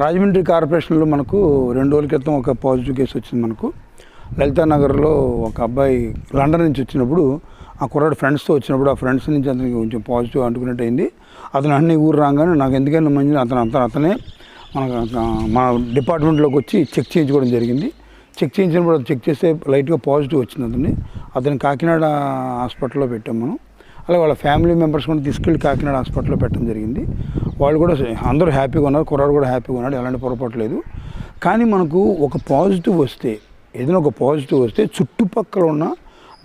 రాజమండ్రి కార్పొరేషన్లో మనకు రెండు రోజుల క్రితం ఒక పాజిటివ్ కేసు వచ్చింది మనకు. లలితా నగర్లో ఒక అబ్బాయి లండన్ నుంచి వచ్చినప్పుడు ఆ కుర్రాడు ఫ్రెండ్స్తో వచ్చినప్పుడు ఆ ఫ్రెండ్స్ నుంచి అతనికి కొంచెం పాజిటివ్ అంటుకున్నట్టు అయింది. అతను అన్ని ఊరు రాగానే నాకు ఎందుకైనా మంచి అతను అతను అతనే మన మన డిపార్ట్మెంట్లోకి వచ్చి చెక్ చేయించుకోవడం జరిగింది. చెక్ చేయించినప్పుడు అది చెక్ చేస్తే లైట్గా పాజిటివ్ వచ్చింది అతన్ని. అతను కాకినాడ హాస్పిటల్లో పెట్టాం మనం. అలాగే వాళ్ళ ఫ్యామిలీ మెంబర్స్ కూడా తీసుకెళ్ళి కాకినాడ హాస్పిటల్లో పెట్టడం జరిగింది. వాళ్ళు కూడా అందరూ హ్యాపీగా ఉన్నారు కుర్రాడు కూడా హ్యాపీగా ఉన్నాడు ఎలాంటి పొరపాటు లేదు. కానీ మనకు ఒక పాజిటివ్ వస్తే ఏదైనా ఒక పాజిటివ్ వస్తే చుట్టుపక్కల ఉన్న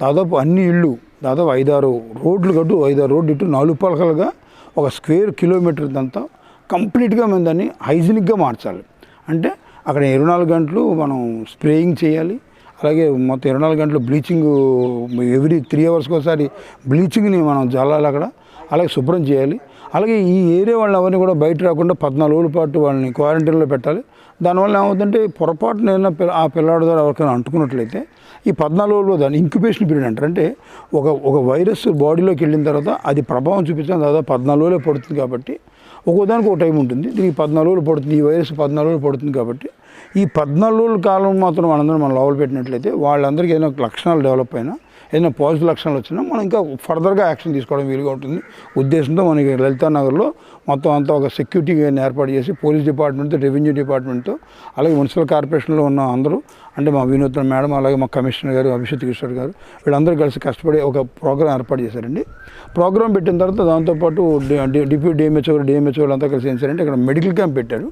దాదాపు అన్ని ఇళ్ళు దాదాపు ఐదారు రోడ్లు కట్టు ఐదారు రోడ్లు ఇటు నాలుగు పలకలుగా ఒక స్క్వేర్ కిలోమీటర్ అంతా కంప్లీట్గా మేము దాన్ని హైజీనిక్గా మార్చాలి. అంటే అక్కడ ఇరవై నాలుగు గంటలు మనం స్ప్రేయింగ్ చేయాలి అలాగే మొత్తం ఇరవై నాలుగు గంటలు బ్లీచింగ్ ఎవ్రీ త్రీ అవర్స్కి ఒకసారి బ్లీచింగ్ని మనం జల్లాలి అక్కడ. అలాగే శుభ్రం చేయాలి. అలాగే ఈ ఏరియా వాళ్ళని ఎవరిని కూడా బయట రాకుండా పద్నాలుగు రోజుల పాటు వాళ్ళని క్వారంటైన్లో పెట్టాలి. దానివల్ల ఏమవుతుందంటే పొరపాటున ఏదైనా పిల్ల ఆ పిల్లాడి ద్వారా ఎవరికైనా అంటుకున్నట్లయితే ఈ పద్నాలుగు రోజులు దాన్ని ఇంక్యుబేషన్ పీరియడ్ అంటారు. అంటే ఒక ఒక వైరస్ బాడీలోకి వెళ్ళిన తర్వాత అది ప్రభావం చూపించడం దాదాపు పద్నాలుగు రోజులే పడుతుంది కాబట్టి ఒక్కోదానికి ఒక టైం ఉంటుంది. దీనికి పద్నాలుగు రోజులు పడుతుంది. ఈ వైరస్ పద్నాలుగు రోజులు పడుతుంది కాబట్టి ఈ పద్నాలుగు రోజుల కాలం మాత్రం మనందరం మనం లోపల పెట్టినట్లయితే వాళ్ళందరికీ ఏదైనా లక్షణాలు డెవలప్ అయినా ఏదైనా పాజిటివ్ లక్షణాలు వచ్చినా మనం ఇంకా ఫర్దర్గా యాక్షన్ తీసుకోవడం వీలుగా ఉంటుంది. ఉద్దేశంతో మనకి లలితా నగర్లో మొత్తం అంతా ఒక సెక్యూరిటీ ఏర్పాటు చేసి పోలీస్ డిపార్ట్మెంట్తో రెవెన్యూ డిపార్ట్మెంట్తో అలాగే మున్సిపల్ కార్పొరేషన్లో ఉన్న అందరూ అంటే మా వినూత్న మేడం అలాగే మా కమిషనర్ గారు అభిషేక్ కిషోర్ గారు వీళ్ళందరూ కలిసి కష్టపడి ఒక ప్రోగ్రామ్ ఏర్పాటు చేశారండి. ప్రోగ్రామ్ పెట్టిన తర్వాత దాంతోపాటు డిప్యూటీ డిఎంహెచ్ఓ డిఎంహెచ్ఓ వాళ్ళంతా కలిసి ఏం చేశారంటే ఇక్కడ మెడికల్ క్యాంప్ పెట్టారు.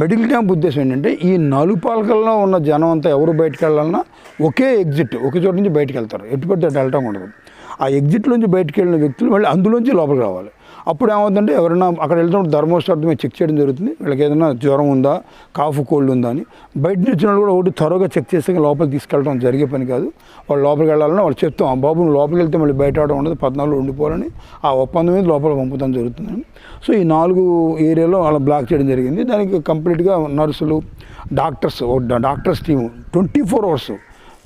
మెడికల్ క్యాంప్ ఉద్దేశం ఏంటంటే ఈ నాలుగు పాలకల్లో ఉన్న జనం అంతా ఎవరు బయటకు వెళ్ళాలన్నా ఒకే ఎగ్జిట్ ఒకే చోట నుంచి బయటకు వెళ్తారు. ఎటు పడితే అటు వెళ్ళటం ఉండదు. ఆ ఎగ్జిట్ నుంచి బయటకు వెళ్ళిన వ్యక్తులు మళ్ళీ అందులోంచి లోపలికి రావాలి. అప్పుడు ఏమవుతుందంటే ఎవరైనా అక్కడ వెళ్తున్నప్పుడు థర్మోస్టాట్ మేము చెక్ చేయడం జరుగుతుంది. వీళ్ళకి ఏదైనా జ్వరం ఉందా కాఫ్ కోల్డ్ ఉందా అని. బయట నుంచి వాళ్ళు కూడా ఒకటి త్వరగా చెక్ చేస్తే లోపలికి తీసుకెళ్ళడం జరిగే పని కాదు. వాళ్ళు లోపలికి వెళ్ళాలని వాళ్ళు చెప్తాం ఆ బాబు లోపలికి వెళ్తే మళ్ళీ బయట ఆడడం ఉండదు పద్నాలుగు ఉండిపోవాలని ఆ ఒప్పందం మీద లోపల పంపుతాం జరుగుతుందని సో ఈ నాలుగు ఏరియాలో అలా బ్లాక్ చేయడం జరిగింది. దానికి కంప్లీట్గా నర్సులు doctors doctors team twenty four hours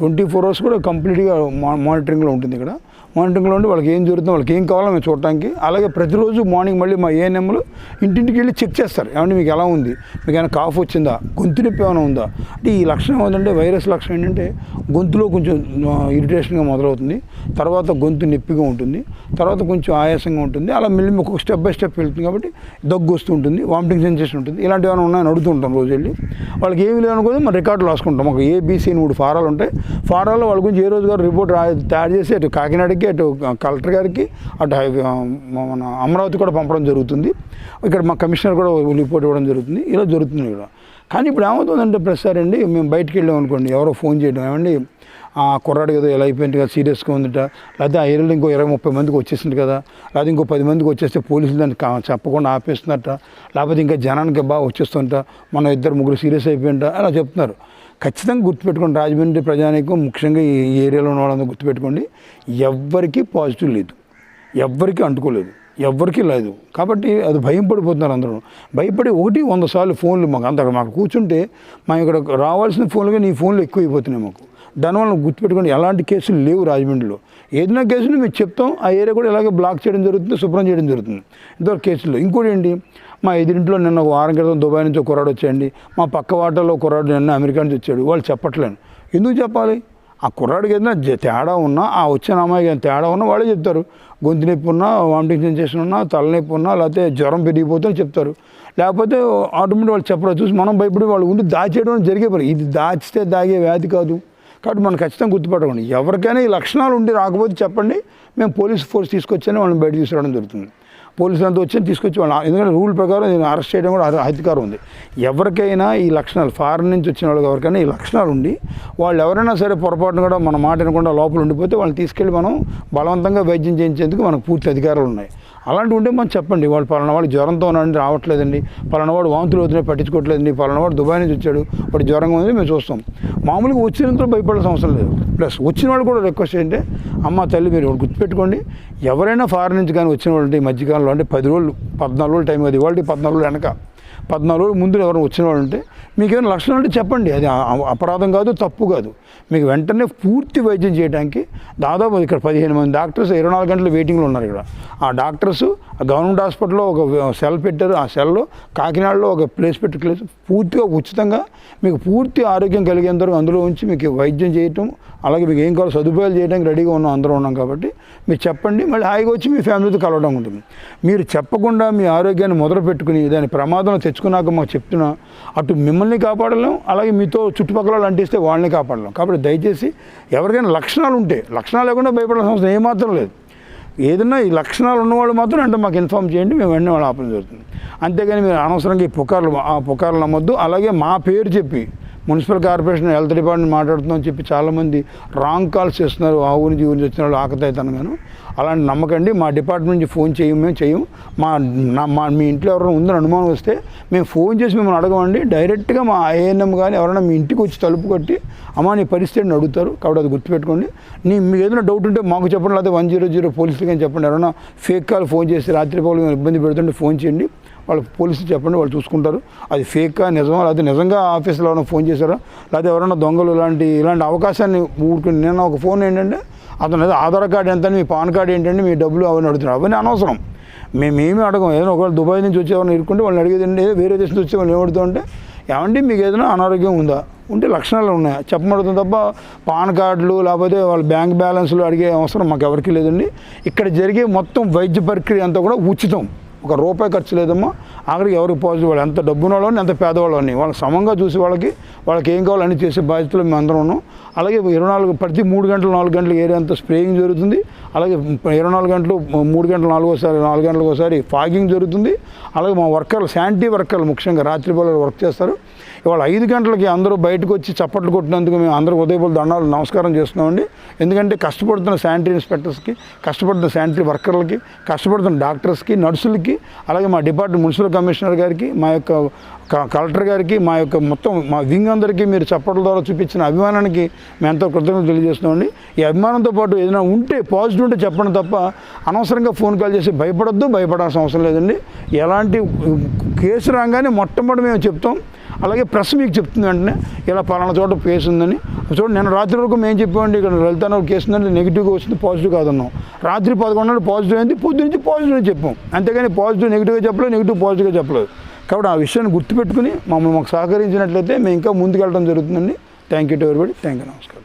twenty four hours కూడా కంప్లీట్గా మా మానిటరింగ్లో ఉంటుంది ఇక్కడ. మానిటరింగ్లో ఉండి వాళ్ళకి ఏం జరుగుతుందో వాళ్ళకి ఏం కావాలో మేము చూడటానికి. అలాగే ప్రతిరోజు మార్నింగ్ మళ్ళీ మా ఏఎన్ఎంలు ఇంటింటికి వెళ్ళి చెక్ చేస్తారు. ఏమంటే మీకు ఎలా ఉంది? మీకు ఏమైనా కాఫ్ వచ్చిందా? గొంతు నొప్పి ఏమైనా ఉందా? అంటే ఈ లక్షణం ఏంటంటే వైరస్ లక్షణం ఏంటంటే గొంతులో కొంచెం ఇరిటేషన్గా మొదలవుతుంది. తర్వాత గొంతు నొప్పిగా ఉంటుంది. తర్వాత కొంచెం ఆయాసంగా ఉంటుంది. అలా మళ్ళీ ఒక్కొక్క స్టెప్ బై స్టెప్ వెళ్తుంది కాబట్టి దగ్గు వస్తూ ఉంటుంది వామిటింగ్ సెన్సేషన్ ఉంటుంది. ఇలాంటివి ఏమైనా ఉన్నాయని అడుగుతుంటాం రోజు వెళ్ళి. వాళ్ళకి ఏమి లేవనుకోదు మనం రికార్డులు రాసుకుంటాం. ఒక ఏబీసీ మూడు ఫారాలు ఉంటాయి. ఫారాల్లో వాళ్ళ గురించి ఏ రోజు గారు రిపోర్ట్ రా తయారు చేసి అటు కాకినాడకి అటు కలెక్టర్ గారికి అటు మన అమరావతి కూడా పంపడం జరుగుతుంది. ఇక్కడ మా కమిషనర్ కూడా రిపోర్ట్ ఇవ్వడం జరుగుతుంది. ఇలా జరుగుతుంది ఇక్కడ కానీ ఇప్పుడు ఏమవుతుందంటే ప్రతిసారి అండి మేము బయటికి వెళ్ళాం అనుకోండి ఎవరో ఫోన్ చేయడం ఏమండి ఆ కుర్రాడు కదా ఇలా అయిపోయింది కదా సీరియస్గా ఉందిట లేకపోతే ఆ ఏరియాలో ఇంకో ఇరవై ముప్పై మందికి వచ్చేసింది కదా లేకపోతే ఇంకో పది మందికి వచ్చేస్తే పోలీసులు దాన్ని చెప్పకుండా ఆపేస్తున్నట్ట లేకపోతే ఇంకా జనానికి బాగా వచ్చేస్తుంట మనం ఇద్దరు ముగ్గురు సీరియస్ అయిపోయింట అలా చెప్తున్నారు. ఖచ్చితంగా గుర్తుపెట్టుకోండి. రాజమండ్రి ప్రజానికం ముఖ్యంగా ఈ ఏరియాలో ఉన్న వాళ్ళందరూ గుర్తుపెట్టుకోండి. ఎవ్వరికీ పాజిటివ్ లేదు. ఎవ్వరికీ అంటుకోలేదు. ఎవ్వరికీ లేదు. కాబట్టి అది భయం పడిపోతున్నారు అందరూ. భయపడి ఒకటి వంద సార్లు ఫోన్లు మాకు అంత మాకు కూర్చుంటే మా ఇక్కడ రావాల్సిన ఫోన్లుగా నీ ఫోన్లు ఎక్కువ అయిపోతున్నాయి మాకు. దానివల్ల గుర్తుపెట్టుకోండి. ఎలాంటి కేసులు లేవు రాజమండ్రిలో. ఏదైనా కేసులు మేము చెప్తాం. ఆ ఏరియా కూడా ఇలాగే బ్లాక్ చేయడం జరుగుతుంది శుభ్రం చేయడం జరుగుతుంది. ఇంతవరకు కేసులు ఇంకోటి ఏంటి? మా ఎదురింట్లో నిన్న ఒక వారం క్రితం దుబాయ్ నుంచి ఒక కుర్రాడు వచ్చాయండి మా పక్క వాటలో కుర్రాడు నిన్న అమెరికా నుంచి వచ్చాడు. వాళ్ళు చెప్పట్లేను ఎందుకు చెప్పాలి? ఆ కుర్రాడికి ఏదైనా తేడా ఉన్నా ఆ వచ్చిన అమ్మాయికి ఏదైనా తేడా ఉన్నా వాళ్ళే చెప్తారు. గొంతు నొప్పి ఉన్నా వామిటింగ్ సెన్సేషన్ ఉన్నా తలనొప్పి ఉన్నా లేకపోతే జ్వరం పెరిగిపోతే చెప్తారు. లేకపోతే ఆటోమేటిక్ వాళ్ళు చెప్పరు చూసి మనం భయపడి వాళ్ళు ఉండి దాచేయడం జరిగే పని. ఇది దాచితే దాగే వ్యాధి కాదు. కాబట్టి మనం ఖచ్చితంగా గుర్తుపెట్టుకోండి. ఎవరికైనా ఈ లక్షణాలు ఉండి రాకపోతే చెప్పండి. మేము పోలీస్ ఫోర్స్ తీసుకొచ్చానే వాళ్ళని బయట తీసుకురావడం జరుగుతుంది. పోలీసులు అంతా వచ్చి తీసుకొచ్చి వాళ్ళు ఎందుకంటే రూల్ ప్రకారం నేను అరెస్ట్ చేయడం కూడా అధికారం ఉంది. ఎవరికైనా ఈ లక్షణాలు ఫారెన్ నుంచి వచ్చిన వాళ్ళకి ఎవరికైనా ఈ లక్షణాలు ఉండి వాళ్ళు ఎవరైనా సరే పొరపాటున కూడా మన మాట వినకుండా లోపల ఉండిపోతే వాళ్ళని తీసుకెళ్ళి మనం బలవంతంగా వైద్యం చేయించేందుకు మనకు పూర్తి అధికారాలు ఉన్నాయి. అలాంటి ఉంటే మనం చెప్పండి వాళ్ళు పలానా వాడు జ్వరంతో ఉన్నాడండి రావట్లేదండి పలానా వాడు వాంతులు అవుతున్నాయి పట్టించుకోవట్లేదండి పలానా వాడు దుబాయ్ నుంచి వచ్చాడు వాడు జ్వరంగా ఉంది మేము చూస్తాం. మామూలుగా వచ్చినంత భయపడాల్సిన అవసరం లేదు. ప్లస్ వచ్చిన వాళ్ళు కూడా రిక్వెస్ట్ ఏంటంటే అమ్మ తల్లి మీరు ఒకటి గుర్తుపెట్టుకోండి. ఎవరైనా ఫారెన్ నుంచి కానీ వచ్చిన వాళ్ళు ఈ మధ్యకాలంలో అంటే పది రోజులు పద్నాలుగు రోజులు టైం అది. ఇవాళ పద్నాలుగు రోజులు వెనక. పద్నాలుగు రోజులు ముందు ఎవరైనా వచ్చిన వాళ్ళు ఉంటే మీకు ఏమైనా లక్షణాలు అంటే చెప్పండి. అది అపరాధం కాదు తప్పు కాదు. మీకు వెంటనే పూర్తి వైద్యం చేయడానికి దాదాపు ఇక్కడ పదిహేను మంది డాక్టర్స్ ఇరవై నాలుగు గంటలు వెయిటింగ్లో ఉన్నారు ఇక్కడ. ఆ డాక్టర్స్ గవర్నమెంట్ హాస్పిటల్లో ఒక సెల్ పెట్టారు. ఆ సెల్లో కాకినాడలో ఒక ప్లేస్ పెట్టి ప్లేస్ పూర్తిగా ఉచితంగా మీకు పూర్తి ఆరోగ్యం కలిగేంత వరకు అందులో ఉంచి మీకు వైద్యం చేయటం అలాగే మీకు ఏం కావాలో సదుపాయాలు చేయడానికి రెడీగా ఉన్నాం అందరం ఉన్నాం కాబట్టి మీరు చెప్పండి. మళ్ళీ హాయిగా వచ్చి మీ ఫ్యామిలీతో కలవడం ఉంటుంది. మీరు చెప్పకుండా మీ ఆరోగ్యాన్ని మొదలు పెట్టుకుని దాని ప్రమాదం తెచ్చుకున్నాక మాకు చెప్తున్నా అటు మిమ్మల్ని కాపాడలేం అలాగే మీతో చుట్టుపక్కల వాళ్ళు అంటిస్తే వాళ్ళని కాపాడలేం. కాబట్టి దయచేసి ఎవరికైనా లక్షణాలు ఉంటే లక్షణాలు లేకుండా భయపడాల్సిన అవసరం ఏమాత్రం లేదు. ఏదన్నా ఈ లక్షణాలు ఉన్నవాళ్ళు మాత్రం అంటే మాకు ఇన్ఫామ్ చేయండి మేము వెంటనే వాళ్ళు ఆపడం జరుగుతుంది. అంతేగాని మీరు అనవసరంగా ఈ పుకార్లు ఆ పుకార్లు నమ్మొద్దు. అలాగే మా పేరు చెప్పి మున్సిపల్ కార్పొరేషన్ హెల్త్ డిపార్ట్మెంట్ మాట్లాడుతుందని చెప్పి చాలామంది రాంగ్ కాల్స్ చేస్తున్నారు. ఆ ఊరి నుంచి ఊరి నుంచి వచ్చిన వాళ్ళు ఆకతాయితనంగాను అలాంటి నమ్మకండి మా డిపార్ట్మెంట్ నుంచి ఫోన్ చేయం మేము చేయం. మా మా మీ ఇంట్లో ఎవరైనా ఉందని అనుమానం వస్తే మేము ఫోన్ చేసి మిమ్మల్ని అడగమండి. డైరెక్ట్గా మా ఐఎన్ఎం కానీ ఎవరైనా మీ ఇంటికి వచ్చి తలుపు కట్టి అమ్మా నీ పరిస్థితిని అడుగుతారు. కాబట్టి అది గుర్తుపెట్టుకోండి. నీ మీకు ఏదైనా డౌట్ ఉంటే మాకు చెప్పండి. లేకపోతే వన్ జీరో జీరో పోలీసులకి అని చెప్పండి. ఎవరైనా ఫేక్ కాల్ ఫోన్ చేసి రాత్రి పౌలు ఇబ్బంది పెడుతుంటే ఫోన్ చేయండి. వాళ్ళు పోలీసులు చెప్పండి వాళ్ళు చూసుకుంటారు. అది ఫేక్గా నిజమా? లేకపోతే నిజంగా ఆఫీస్లో ఎవరైనా ఫోన్ చేశారా? లేకపోతే ఎవరైనా దొంగలు ఇలాంటి ఇలాంటి అవకాశాన్ని ఊరుకుని నేను ఒక ఫోన్ ఏంటంటే అతను ఆధార్ కార్డు ఎంత మీ పాన్ కార్డు ఏంటంటే మీ డబ్బులు అవన్నీ అడుగుతున్నారు అవన్నీ అనవసరం. మేమేమి అడగం. ఏదైనా ఒకవేళ దుబాయ్ నుంచి వచ్చేవారిని ఇరుకుంటే వాళ్ళని అడిగేది వేరే దేశం నుంచి వచ్చే వాళ్ళు ఏమడుతుంటే ఏమండి మీకు ఏదైనా అనారోగ్యం ఉందా? ఉంటే లక్షణాలు ఉన్నాయి? చెప్పబడుతుంది తప్ప పాన్ కార్డులు లేకపోతే వాళ్ళ బ్యాంక్ బ్యాలెన్స్లు అడిగే అవసరం మాకు ఎవరికీ లేదండి. ఇక్కడ జరిగే మొత్తం వైద్య ప్రక్రియ అంతా కూడా ఉచితం. ఒక రూపాయి ఖర్చు లేదమ్మా. ఆఖరికి ఎవరికి పాజిటివ్ వాళ్ళు? ఎంత డబ్బున్న వాళ్ళని ఎంత పేదవాళ్ళని? వాళ్ళకి సమంగా చూసి వాళ్ళకి వాళ్ళకి ఏం కావాలో అన్ని చేసే బాధ్యతలు మేము అందరం ఉన్నాం అలాగే ఇరవై నాలుగు ప్రతి మూడు గంటలు నాలుగు గంటలు ఏరియా అంతా స్ప్రేయింగ్ జరుగుతుంది. అలాగే ఇరవై నాలుగు గంటలు మూడు గంటలు నాలుగోసారి నాలుగు గంటలకు ఒకసారి ఫాగింగ్ జరుగుతుంది. అలాగే మా వర్కర్లు శానిటీ వర్కర్లు ముఖ్యంగా రాత్రి పూట వర్క్ చేస్తారు. ఇవాళ ఐదు గంటలకి అందరూ బయటకు వచ్చి చప్పట్లు కొట్టినందుకు మేము అందరూ ఉదయపూల దండాలు నమస్కారం చేస్తున్నామండి. ఎందుకంటే కష్టపడుతున్న శానిటరీ ఇన్స్పెక్టర్స్కి కష్టపడుతున్న శానిటరీ వర్కర్లకి కష్టపడుతున్న డాక్టర్స్కి నర్సులకి అలాగే మా డిపార్ట్మెంట్ మున్సిపల్ కమిషనర్ గారికి మా యొక్క క- కలెక్టర్ గారికి మా యొక్క మొత్తం మా వింగ్ అందరికీ మీరు చప్పట్ల ద్వారా చూపించిన అభిమానానికి మేము ఎంతో కృతజ్ఞతలు తెలియజేస్తున్నామండి. ఈ అభిమానంతో పాటు ఏదైనా ఉంటే పాజిటివ్ ఉంటే చెప్పండి తప్ప అనవసరంగా ఫోన్ కాల్ చేసి భయపడద్దు భయపడాల్సిన అవసరం లేదండి. ఎలాంటి కేసు రాగానే మొట్టమొదటి మేము చెప్తాం అలాగే ప్రెస్ మీకు చెప్తుంది వెంటనే ఇలా పలానా చోట కేసు ఉందని. చూడండి నేను రాత్రి వరకు మేము చెప్పామండి ఇక్కడ లలితానగర్ కేసు ఉందంటే నెగిటివ్గా వచ్చింది పాజిటివ్ కాదన్నాం. రాత్రి పదకొండు పాజిటివ్ అయింది పొద్దు నుంచి పాజిటివ్ అని చెప్పాం. అంతేగాని పాజిటివ్ నెగిటివ్గా చెప్పలేదు నెగిటివ్ పాజిటివ్గా చెప్పలేదు. కాబట్టి ఆ విషయాన్ని గుర్తుపెట్టుకుని మమ్మల్ని మాకు సహకరించినట్లయితే మేము ఇంకా ముందుకెళ్ళడం జరుగుతుందండి. Thank you to everybody thank you నమస్కారం